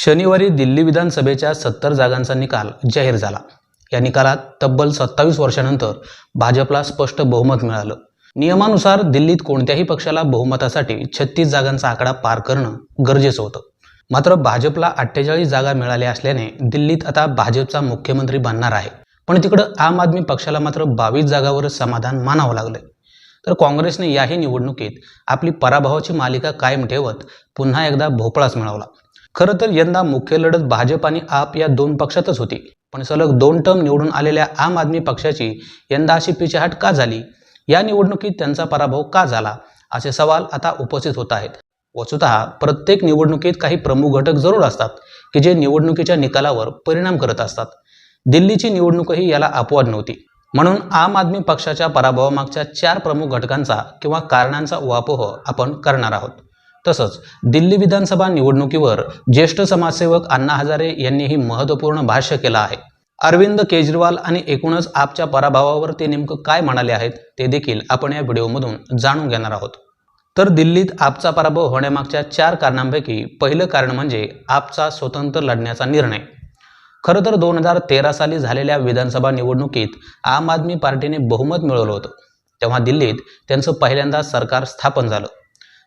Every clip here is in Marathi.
शनिवारी दिल्ली विधानसभेच्या सत्तर जागांचा निकाल जाहीर झाला. या निकालात तब्बल सत्तावीस वर्षानंतर भाजपला स्पष्ट बहुमत मिळालं. नियमानुसार दिल्लीत कोणत्याही पक्षाला बहुमतासाठी छत्तीस जागांचा आकडा पार करणं गरजेचं होतं. मात्र भाजपला अठ्ठेचाळीस जागा मिळाल्या असल्याने दिल्लीत आता भाजपचा मुख्यमंत्री बनणार आहे. पण तिकडं आम आदमी पक्षाला मात्र बावीस जागावरच समाधान मानावं लागलंय. तर काँग्रेसने याही निवडणुकीत आपली पराभवाची मालिका कायम ठेवत पुन्हा एकदा भोपळाच मिळवला. खरं तर यंदा मुख्य लढत भाजप आणि आप या दोन पक्षातच होती. पण सलग दोन टर्म निवडून आलेल्या आम आदमी पक्षाची यंदा अशी पिछेहाट का झाली? या निवडणुकीत त्यांचा पराभव का झाला? असे सवाल आता उपस्थित होत आहेत. वस्तुतः प्रत्येक निवडणुकीत काही प्रमुख घटक जरूर असतात की जे निवडणुकीच्या निकालावर परिणाम करत असतात. दिल्लीची निवडणूकही याला अपवाद नव्हती. म्हणून आम आदमी पक्षाच्या पराभवामागच्या चार प्रमुख घटकांचा किंवा कारणांचा उहापोह आपण करणार आहोत. तसंच दिल्ली विधानसभा निवडणुकीवर ज्येष्ठ समाजसेवक अण्णा हजारे यांनीही महत्त्वपूर्ण भाष्य केलं आहे. अरविंद केजरीवाल आणि एकूणच आपच्या पराभवावर ते नेमकं काय म्हणाले आहेत ते देखील आपण या व्हिडिओमधून जाणून घेणार आहोत. तर दिल्लीत आपचा पराभव होण्यामागच्या चार कारणांपैकी पहिलं कारण म्हणजे आपचा स्वतंत्र लढण्याचा निर्णय. खरं तर दोन हजार तेरा साली झालेल्या विधानसभा निवडणुकीत आम आदमी पार्टीने बहुमत मिळवलं होतं. तेव्हा दिल्लीत त्यांचं पहिल्यांदा सरकार स्थापन झालं.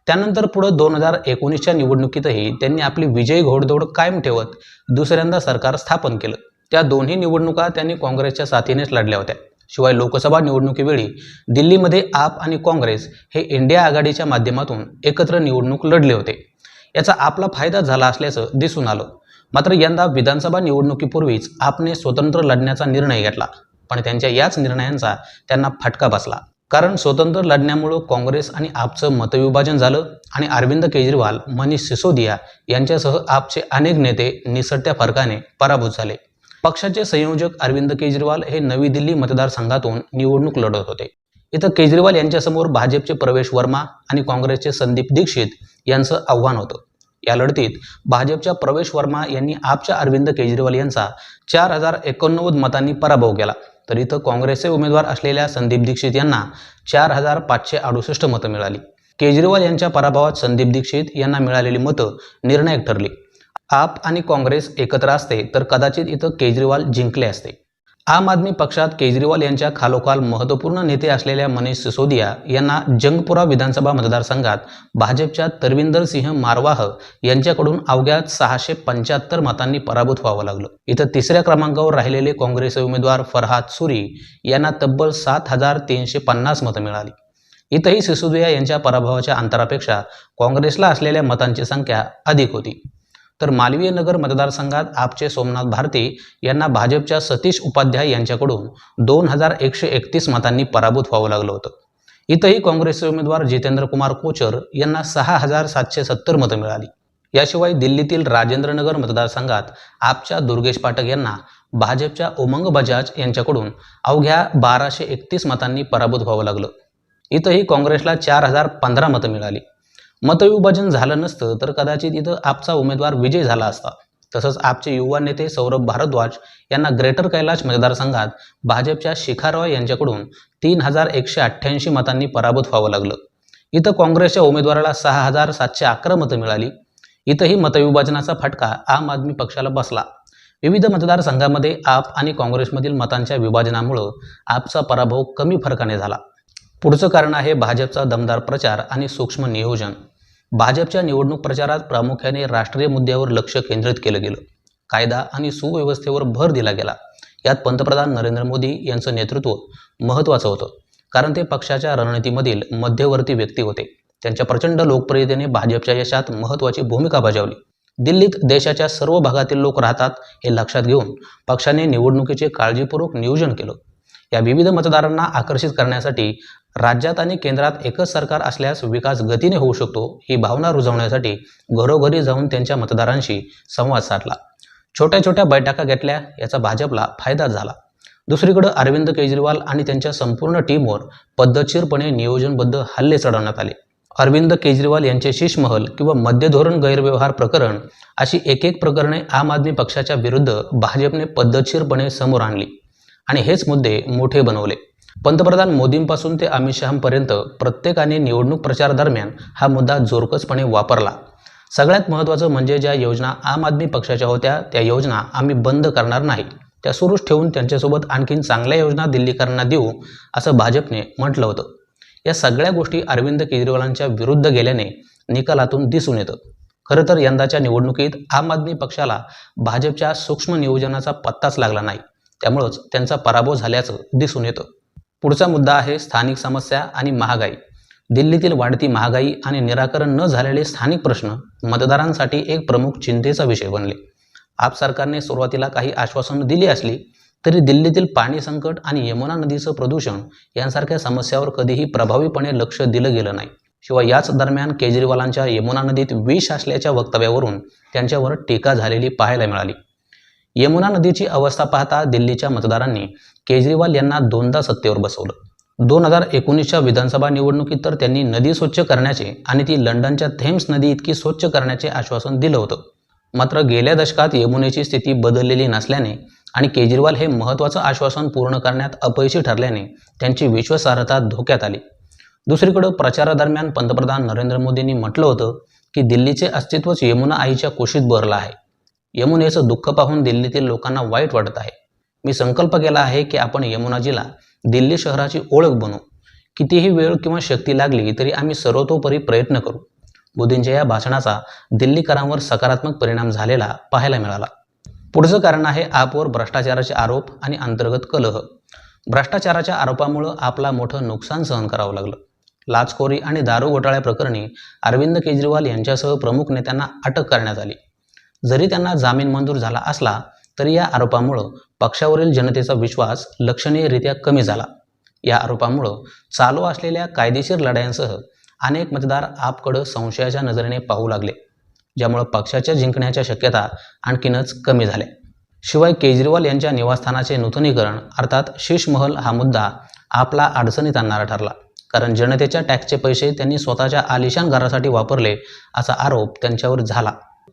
त्यानंतर पुढं दोन हजार एकोणीसच्या निवडणुकीतही त्यांनी आपली विजयी घोडदौड कायम ठेवत दुसऱ्यांदा सरकार स्थापन केलं. त्या दोन्ही निवडणुका त्यांनी काँग्रेसच्या साथीनेच लढल्या होत्या. शिवाय लोकसभा निवडणुकीवेळी दिल्लीमध्ये आप आणि काँग्रेस हे इंडिया आघाडीच्या माध्यमातून एकत्र निवडणूक लढले होते. याचा आपला फायदा झाला असल्याचं दिसून आलं. मात्र यंदा विधानसभा निवडणुकीपूर्वीच आपने स्वतंत्र लढण्याचा निर्णय घेतला. पण त्यांच्या याच निर्णयांचा त्यांना फटका बसला. कारण स्वतंत्र लढण्यामुळं काँग्रेस आणि आपचं मतविभाजन झालं आणि अरविंद केजरीवाल मनीष सिसोदिया यांच्यासह आपचे अनेक नेते निसटत्या फरकाने पराभूत झाले. पक्षाचे संयोजक अरविंद केजरीवाल हे नवी दिल्ली मतदारसंघातून निवडणूक लढत होते. इथं केजरीवाल यांच्यासमोर भाजपचे प्रवेश वर्मा आणि काँग्रेसचे संदीप दीक्षित यांचं आव्हान होतं. या लढतीत भाजपच्या प्रवेश वर्मा यांनी आपच्या अरविंद केजरीवाल यांचा चार हजार एकोणनव्वद मतांनी पराभव केला. तर इथं काँग्रेसचे उमेदवार असलेल्या संदीप दीक्षित यांना चार हजार पाचशे अडुसष्ट मतं मिळाली. केजरीवाल यांच्या पराभवात संदीप दीक्षित यांना मिळालेली मतं निर्णायक ठरली. आप आणि काँग्रेस एकत्र असते तर कदाचित इथं केजरीवाल जिंकले असते. आम आदमी पक्षात केजरीवाल यांच्या खालोखाल महत्त्वपूर्ण नेते असलेल्या मनीष सिसोदिया यांना जंगपुरा विधानसभा मतदारसंघात भाजपच्या तरविंदर सिंह मारवाह यांच्याकडून अवघ्या सहाशे पंच्याहत्तर मतांनी पराभूत व्हावं लागलं. इथं तिसऱ्या क्रमांकावर राहिलेले काँग्रेसचे उमेदवार फरहाद सुरी यांना तब्बल सात हजार तीनशे पन्नास मतं मिळाली. इथंही सिसोदिया यांच्या पराभवाच्या अंतरापेक्षा काँग्रेसला असलेल्या मतांची संख्या अधिक होती. तर मालवीय नगर मतदारसंघात आपचे सोमनाथ भारती यांना भाजपच्या सतीश उपाध्याय यांच्याकडून दोन हजार एकशे एकतीस मतांनी पराभूत व्हावं लागलं होतं. इथंही काँग्रेसचे उमेदवार जितेंद्र कुमार कोचर यांना सहा हजार सातशे सत्तर मतं मिळाली. याशिवाय दिल्लीतील राजेंद्रनगर मतदारसंघात आपच्या दुर्गेश पाठक यांना भाजपच्या उमंग बजाज यांच्याकडून अवघ्या बाराशे एकतीस मतांनी पराभूत व्हावं लागलं. इथंही काँग्रेसला चार हजार पंधरा मतं मिळाली. मतविभाजन झालं नसतं तर कदाचित इथं आपचा उमेदवार विजय झाला असता. तसंच आपचे युवा नेते सौरभ भारद्वाज यांना ग्रेटर कैलाश मतदारसंघात भाजपच्या शिखा रॉय यांच्याकडून तीन हजार एकशे अठ्ठ्याऐंशी मतांनी पराभूत व्हावं लागलं. इथं काँग्रेसच्या उमेदवाराला सहा हजार सातशे अकरा मतं मिळाली. इथंही मतविभाजनाचा फटका आम आदमी पक्षाला बसला. विविध मतदारसंघामध्ये आप आणि काँग्रेसमधील मतांच्या विभाजनामुळं आपचा पराभव कमी फरकाने झाला. पुढचं कारण आहे भाजपचा दमदार प्रचार आणि सूक्ष्म नियोजन. भाजपच्या निवडणूक प्रचारात प्रामुख्याने राष्ट्रीय मुद्द्यावर लक्ष केंद्रित केलं गेलं. कायदा आणि सुव्यवस्थेवर भर दिला गेला. यात पंतप्रधान नरेंद्र मोदी यांचं नेतृत्व महत्त्वाचं होतं. कारण ते पक्षाच्या रणनीतीमधील मध्यवर्ती व्यक्ती होते. त्यांच्या प्रचंड लोकप्रियतेने भाजपच्या यशात महत्त्वाची भूमिका बजावली. दिल्लीत देशाच्या सर्व भागातील लोक राहतात हे लक्षात घेऊन पक्षाने निवडणुकीचे काळजीपूर्वक नियोजन केलं. या विविध मतदारांना आकर्षित करण्यासाठी राज्यात आणि केंद्रात एकच सरकार असल्यास विकास गतीने होऊ शकतो ही भावना रुजवण्यासाठी घरोघरी जाऊन त्यांच्या मतदारांशी संवाद साधला. छोट्या छोट्या बैठका घेतल्या याचा भाजपला फायदा झाला. दुसरीकडं अरविंद केजरीवाल आणि त्यांच्या संपूर्ण टीमवर पद्धतशीरपणे नियोजनबद्ध हल्ले चढवण्यात आले. अरविंद केजरीवाल यांचे शिशमहल किंवा मध्य धोरण गैरव्यवहार प्रकरण अशी एक एक प्रकरणे आम आदमी पक्षाच्या विरुद्ध भाजपने पद्धतशीरपणे समोर आणली आणि हेच मुद्दे मोठे बनवले. पंतप्रधान मोदींपासून ते अमित शहापर्यंत प्रत्येकाने निवडणूक प्रचार दरम्यान हा मुद्दा जोरकसपणे वापरला. सगळ्यात महत्त्वाचं म्हणजे ज्या योजना आम आदमी पक्षाच्या होत्या त्या योजना आम्ही बंद करणार नाही. त्या सुरूच ठेवून त्यांच्यासोबत आणखीन चांगल्या योजना दिल्लीकरांना देऊ असं भाजपने म्हटलं होतं. या सगळ्या गोष्टी अरविंद केजरीवालांच्या विरुद्ध गेल्याने निकालातून दिसून येतं. खरं तर यंदाच्या निवडणुकीत आम आदमी पक्षाला भाजपच्या सूक्ष्म नियोजनाचा पत्ताच लागला नाही. त्यामुळंच त्यांचा पराभव झाल्याचं दिसून येतं. पुढचा मुद्दा आहे स्थानिक समस्या आणि महागाई. दिल्लीतील वाढती महागाई आणि निराकरण न झालेले स्थानिक प्रश्न मतदारांसाठी एक प्रमुख चिंतेचा विषय बनले. आप सरकारने सुरुवातीला काही आश्वासनं दिली असली तरी दिल्लीतील पाणी संकट आणि यमुना नदीचं प्रदूषण यांसारख्या समस्यावर कधीही प्रभावीपणे लक्ष दिलं गेलं नाही. शिवाय याच दरम्यान केजरीवालांच्या यमुना नदीत विष असल्याच्या वक्तव्यावरून त्यांच्यावर टीका झालेली पाहायला मिळाली. यमुना नदीची अवस्था पाहता दिल्लीच्या मतदारांनी केजरीवाल यांना दोनदा सत्तेवर बसवलं. दोन हजार एकोणीसच्या विधानसभा निवडणुकीत तर त्यांनी नदी स्वच्छ करण्याचे आणि ती लंडनच्या थेम्स नदी इतकी स्वच्छ करण्याचे आश्वासन दिलं होतं. मात्र गेल्या दशकात यमुनेची स्थिती बदललेली नसल्याने आणि केजरीवाल हे महत्त्वाचं आश्वासन पूर्ण करण्यात अपयशी ठरल्याने त्यांची विश्वासार्हता धोक्यात आली. दुसरीकडं प्रचारादरम्यान पंतप्रधान नरेंद्र मोदींनी म्हटलं होतं की दिल्लीचे अस्तित्वच यमुना आईच्या कुशीत भरलं आहे. यमुनेचं दुःख पाहून दिल्लीतील लोकांना वाईट वाटत आहे. मी संकल्प केला आहे की आपण यमुनाजीला दिल्ली शहराची ओळख बनवू कितीही वेळ किंवा शक्ती लागली तरी आम्ही सर्वतोपरी प्रयत्न करू. मोदींच्या या भाषणाचा दिल्लीकरांवर सकारात्मक परिणाम झालेला पाहायला मिळाला. पुढचं कारण आहे आपवर भ्रष्टाचाराचे आरोप आणि अंतर्गत कलह. भ्रष्टाचाराच्या आरोपामुळं आपला मोठं नुकसान सहन करावं लागलं. लाचखोरी आणि दारू घोटाळ्याप्रकरणी अरविंद केजरीवाल यांच्यासह प्रमुख नेत्यांना अटक करण्यात आली. जरी त्यांना जामीन मंजूर झाला असला तरी या आरोपामुळं पक्षावरील जनतेचा विश्वास लक्षणीयरित्या कमी झाला. या आरोपामुळं चालू असलेल्या कायदेशीर लढायांसह अनेक मतदार आपकडं संशयाच्या नजरेने पाहू लागले ज्यामुळं पक्षाच्या जिंकण्याच्या शक्यता आणखीनच कमी झाल्या. शिवाय केजरीवाल यांच्या निवासस्थानाचे नूतनीकरण अर्थात शीशमहल हा मुद्दा आपला अडचणीत आणणारा ठरला कारण जनतेच्या टॅक्सचे पैसे त्यांनी स्वतःच्या आलिशान घरासाठी वापरले असा आरोप त्यांच्यावर झाला.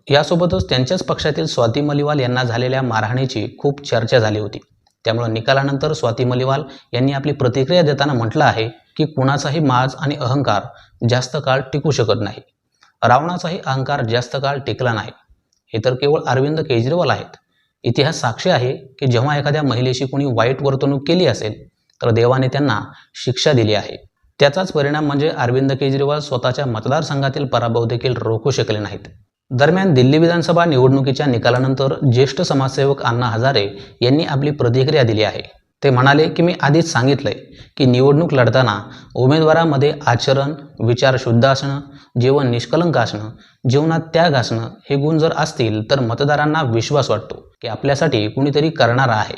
यासोबतच त्यांच्याच पक्षातील स्वाती मलिवाल यांना झालेल्या मारहाणीची खूप चर्चा झाली होती. त्यामुळे निकालानंतर स्वाती मलिवाल यांनी आपली प्रतिक्रिया देताना म्हटलं आहे की कुणाचाही माज आणि अहंकार जास्त काळ टिकू शकत नाही. रावणाचाही अहंकार जास्त काळ टिकला नाही. हे तर केवळ अरविंद केजरीवाल आहेत. इतिहास साक्षी आहे की जेव्हा एखाद्या महिलेशी कोणी वाईट वर्तणूक केली असेल तर देवाने त्यांना शिक्षा दिली आहे. त्याचाच परिणाम म्हणजे अरविंद केजरीवाल स्वतःच्या मतदारसंघातील पराभव देखील रोखू शकले नाहीत. दरम्यान दिल्ली विधानसभा निवडणुकीच्या निकालानंतर ज्येष्ठ समाजसेवक अण्णा हजारे यांनी आपली प्रतिक्रिया दिली आहे. ते म्हणाले की मी आधीच सांगितलंय की निवडणूक लढताना उमेदवारामध्ये आचरण विचार शुद्ध असणं जीवन निष्कलंक असणं जीवनात त्याग असणं हे गुण जर असतील तर मतदारांना विश्वास वाटतो की आपल्यासाठी कुणीतरी करणारा आहे.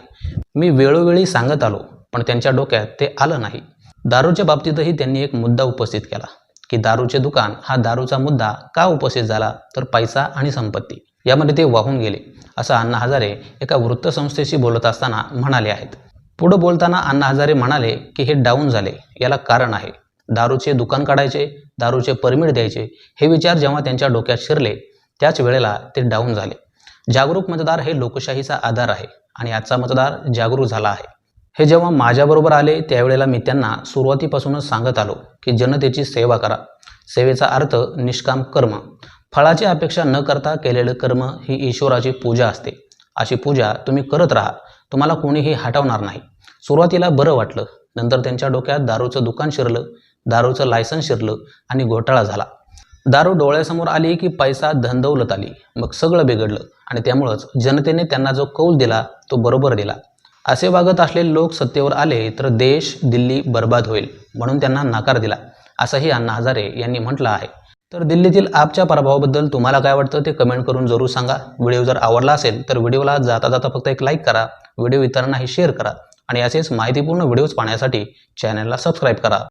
मी वेळोवेळी सांगत आलो पण त्यांच्या डोक्यात ते आलं नाही. दारूच्या बाबतीतही त्यांनी एक मुद्दा उपस्थित केला. की दारूचे दुकान हा दारूचा मुद्दा का उपस्थित झाला तर पैसा आणि संपत्ती यामध्ये ते वाहून गेले असं अण्णा हजारे एका वृत्तसंस्थेशी बोलत असताना म्हणाले आहेत. पुढं बोलताना अण्णा हजारे म्हणाले की हे डाऊन झाले याला कारण आहे. दारूचे दुकान काढायचे दारूचे परमिट द्यायचे हे विचार जेव्हा त्यांच्या डोक्यात शिरले त्याच वेळेला ते डाऊन झाले. जागरूक मतदार हे लोकशाहीचा आधार आहे आणि आजचा मतदार जागरूक झाला आहे. हे जेव्हा माझ्याबरोबर आले त्यावेळेला मी त्यांना सुरुवातीपासूनच सांगत आलो की जनतेची सेवा करा. सेवेचा अर्थ निष्काम कर्म. फळाची अपेक्षा न करता केलेलं कर्म ही ईश्वराची पूजा असते. अशी पूजा तुम्ही करत राहा. तुम्हाला कोणीही हटवणार नाही. सुरुवातीला बरं वाटलं. नंतर त्यांच्या डोक्यात दारूचं दुकान शिरलं. दारूचं लायसन्स शिरलं आणि घोटाळा झाला. दारू डोळ्यासमोर आली की पैसा धंदवलत आली. मग सगळं बिघडलं आणि त्यामुळंच जनतेने त्यांना जो कौल दिला तो बरोबर दिला. असे वागत असलेले लोक सत्तेवर आले तर देश दिल्ली बर्बाद होईल म्हणून त्यांना नकार दिला असंही अण्णा हजारे यांनी म्हटलं आहे. तर दिल्लीतील आपच्या पराभवाबद्दल तुम्हाला काय वाटतं ते कमेंट करून जरूर सांगा. व्हिडिओ जर आवडला असेल तर व्हिडिओला जाता जाता फक्त एक लाईक करा व्हिडिओ इतरांनाही शेअर करा आणि असेच माहितीपूर्ण व्हिडिओज पाहण्यासाठी चॅनलला सबस्क्राईब करा.